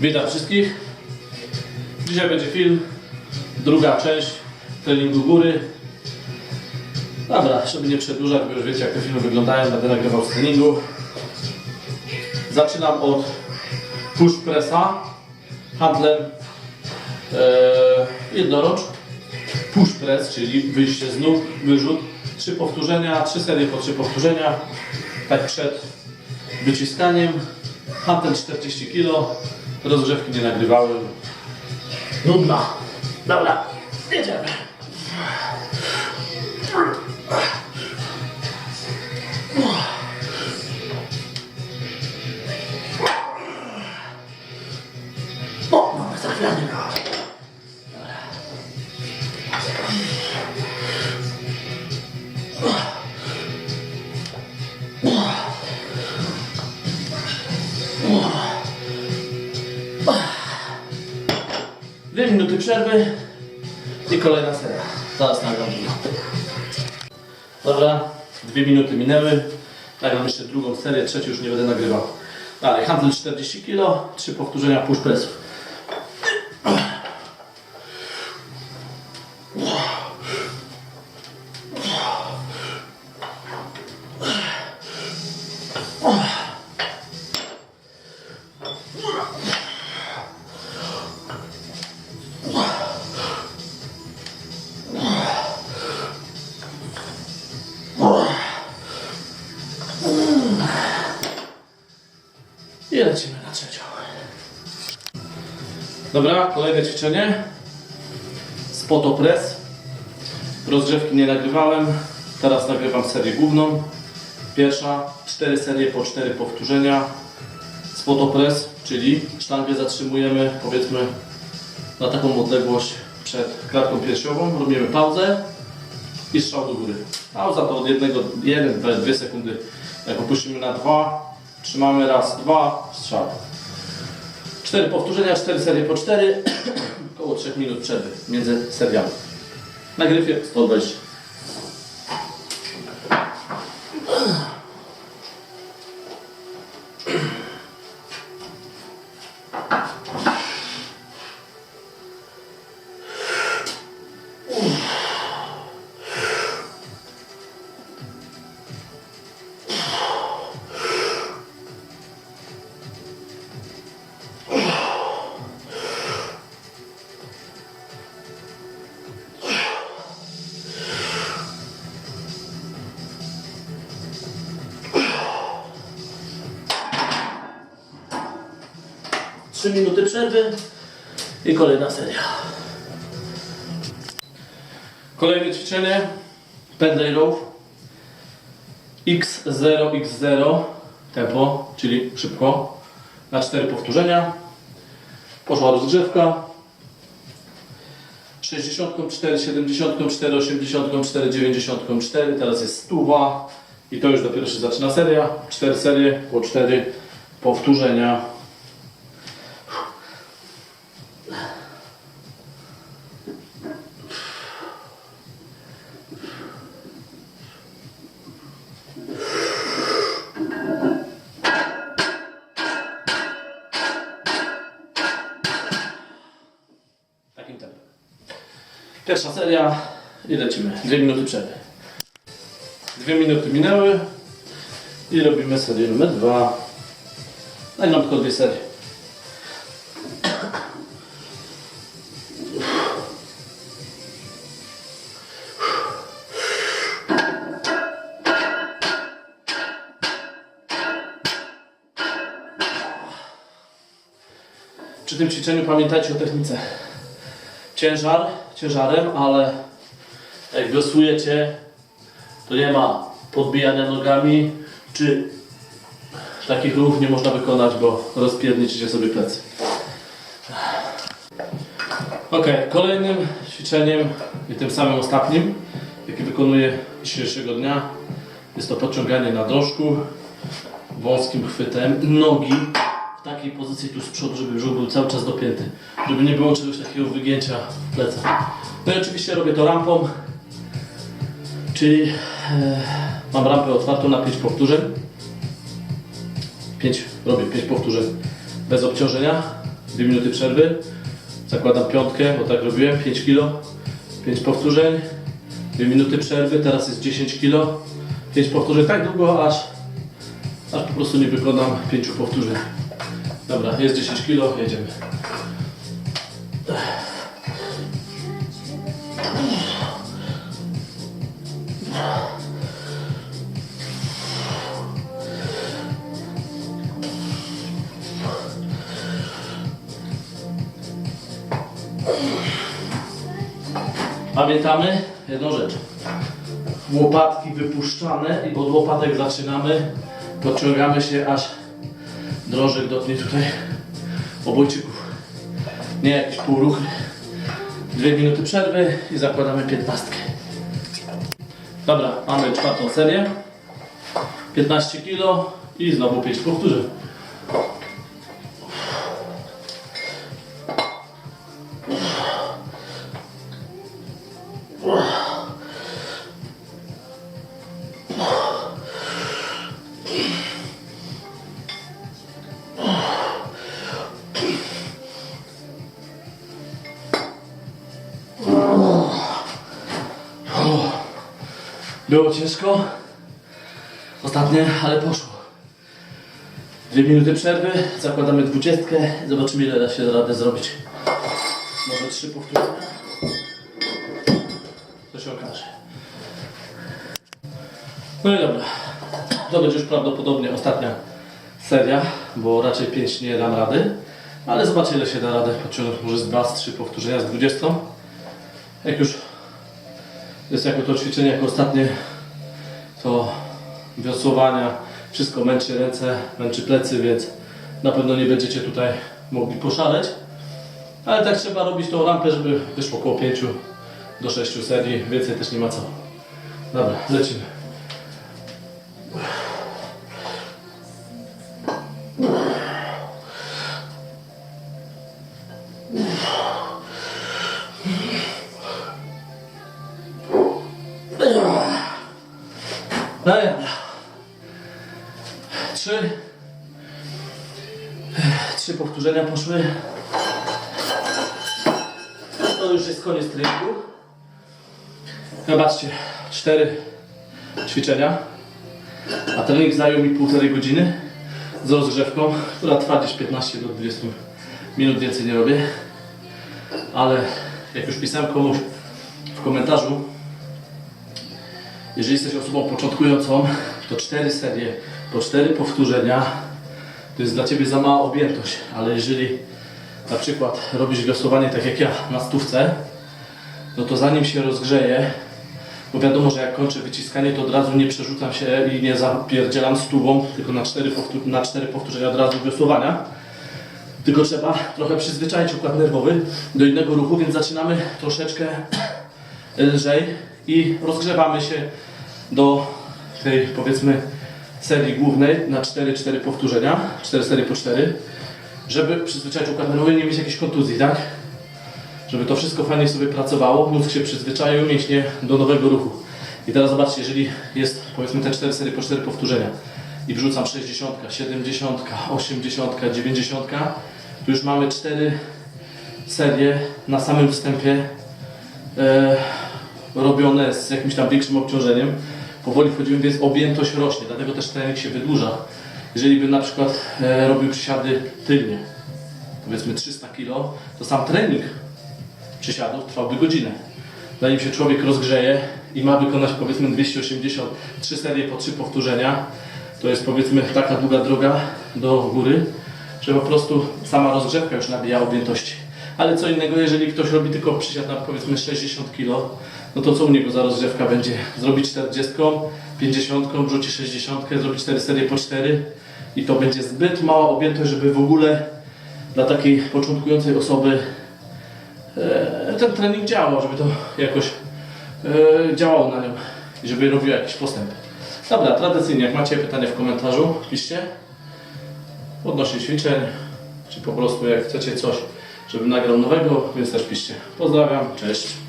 Witam wszystkich. Dzisiaj będzie film, druga część treningu góry. Dobra, żeby nie przedłużać, bo już wiecie jak te filmy wyglądają, będę nagrywał z treningu. Zaczynam od push pressa handlem e, jednorącz. Push press, czyli wyjście z nóg, wyrzut. Trzy powtórzenia, trzy serie po trzy powtórzenia. Tak przed wyciskaniem. Handel 40 kg. Rozgrzewki nie nagrywałem. Nudna. Dobra, jedziemy. Minuty przerwy i kolejna seria. Zaraz nagram drugą. Dobra, dwie minuty minęły. Nagram jeszcze drugą serię, trzecią już nie będę nagrywał. Dalej, handel 40 kg, trzy powtórzenia push pressów. I lecimy na trzecią. Dobra, kolejne ćwiczenie. Spoto press. Rozgrzewki nie nagrywałem. Teraz nagrywam serię główną. Pierwsza, cztery serie po cztery powtórzenia. Spoto press, czyli sztangę zatrzymujemy powiedzmy na taką odległość przed klatką piersiową. Robimy pauzę i strzał do góry. Pauza to od jednego, jeden, dwa, dwie sekundy. Jak opuścimy na dwa, trzymamy raz, dwa, strzał. Cztery powtórzenia, cztery serie po cztery, około 3 minut przerwy między seriami. Na gryfie 120. Trzy minuty przerwy i kolejna seria. Kolejne ćwiczenie. Pendlay row. X0, X0 tempo, czyli szybko. Na cztery powtórzenia. Poszła rozgrzewka. 64, 74, 80, 4, 94. Teraz jest stuwa. I to już dopiero się zaczyna seria. Cztery serie po cztery powtórzenia. Pierwsza seria i lecimy. Dwie minuty przerwy. Dwie minuty minęły i robimy serię numer dwa. Nagram tylko dwie serie. Przy tym ćwiczeniu pamiętajcie o technice. Ciężar ciężarem, ale jak wiosłujecie, to nie ma podbijania nogami, czy takich ruchów nie można wykonać, bo rozpierniczycie sobie plecy. Ok, kolejnym ćwiczeniem i tym samym ostatnim, jakie wykonuję dzisiejszego dnia, jest to podciąganie na drążku wąskim chwytem nogi takiej pozycji tu z przodu, żeby brzuch był cały czas dopięty, żeby nie było czegoś takiego wygięcia w plecach. No i oczywiście robię to rampą, czyli e, mam rampę otwartą na 5 powtórzeń. 5, robię 5 powtórzeń bez obciążenia. 2 minuty przerwy. Zakładam piątkę, bo tak robiłem, 5 kg, 5 powtórzeń, 2 minuty przerwy, teraz jest 10 kg, 5 powtórzeń tak długo, aż, aż po prostu nie wykonam 5 powtórzeń. Dobra, jest 10 kg, jedziemy. Pamiętamy jedną rzecz. Łopatki wypuszczane i od łopatek zaczynamy. Podciągamy się aż drążek dotknie tutaj obojczyków. Nie jakiś półruch. Dwie minuty przerwy i zakładamy piętnastkę. Dobra, mamy czwartą serię. 15 kg i znowu 5 powtórzeń. Było ciężko. Ostatnie, ale poszło. Dwie minuty przerwy, zakładamy dwudziestkę. Zobaczymy ile da się radę zrobić. Może trzy powtórzenia. To się okaże. No i dobra. To będzie już prawdopodobnie ostatnia seria, bo raczej 5 nie dam rady. Ale zobaczę ile się da radę podciągnąć. Może z 2, z 3 powtórzenia z 20. Jak już jest jako to ćwiczenie, jako ostatnie, to wiosłowania, wszystko męczy ręce, męczy plecy, więc na pewno nie będziecie tutaj mogli poszaleć. Ale tak trzeba robić tą rampę, żeby wyszło około 5 do 6 serii, więcej też nie ma co. Dobra, lecimy. Dobra. Trzy. Trzy powtórzenia poszły. To już jest koniec treningu. Zobaczcie, cztery ćwiczenia. A trening zajął mi półtorej godziny z rozgrzewką, która trwa gdzieś 15 do 20 minut, więcej nie robię. Ale jak już pisałem komuś w komentarzu, jeżeli jesteś osobą początkującą, to cztery serie po cztery powtórzenia to jest dla Ciebie za mała objętość, ale jeżeli na przykład robisz wiosłowanie tak jak ja na stówce, no to zanim się rozgrzeje, bo wiadomo, że jak kończę wyciskanie, to od razu nie przerzucam się i nie zapierdzielam stówą, tylko na cztery, na cztery powtórzenia od razu wiosłowania. Tylko trzeba trochę przyzwyczaić układ nerwowy do innego ruchu, więc zaczynamy troszeczkę lżej i rozgrzewamy się do tej powiedzmy serii głównej na 4-4 powtórzenia, 4 serie po 4, żeby przyzwyczaić układ nerwowy nie mieć jakiejś kontuzji, tak? Żeby to wszystko fajnie sobie pracowało, mózg się przyzwyczaił, mięśnie do nowego ruchu. I teraz zobaczcie, jeżeli jest powiedzmy te 4 serie po 4 powtórzenia i wrzucam 60, 70, 80, 90, to już mamy 4 serie na samym wstępie e, robione z jakimś tam większym obciążeniem. Powoli wchodzimy, więc objętość rośnie, dlatego też trening się wydłuża. Jeżeli bym na przykład e, robił przysiady tylnie, powiedzmy 300 kg, to sam trening przysiadów trwałby godzinę. Zanim się człowiek rozgrzeje i ma wykonać powiedzmy 280, 3 serie po 3 powtórzenia, to jest powiedzmy taka długa droga do góry, że po prostu sama rozgrzewka już nabija objętości. Ale co innego, jeżeli ktoś robi tylko przysiad na powiedzmy 60 kg, no to co u niego za rozgrzewka będzie? Zrobić 40, 50, wrzuci 60, zrobić 4 serie po 4 i to będzie zbyt mała objętość, żeby w ogóle dla takiej początkującej osoby e, ten trening działał, żeby to jakoś e, działało na nią i żeby robił jakiś postęp. Dobra, tradycyjnie, jak macie pytania w komentarzu, piszcie odnośnie ćwiczeń, czy po prostu jak chcecie coś, żebym nagrał nowego, więc też piszcie. Pozdrawiam, cześć.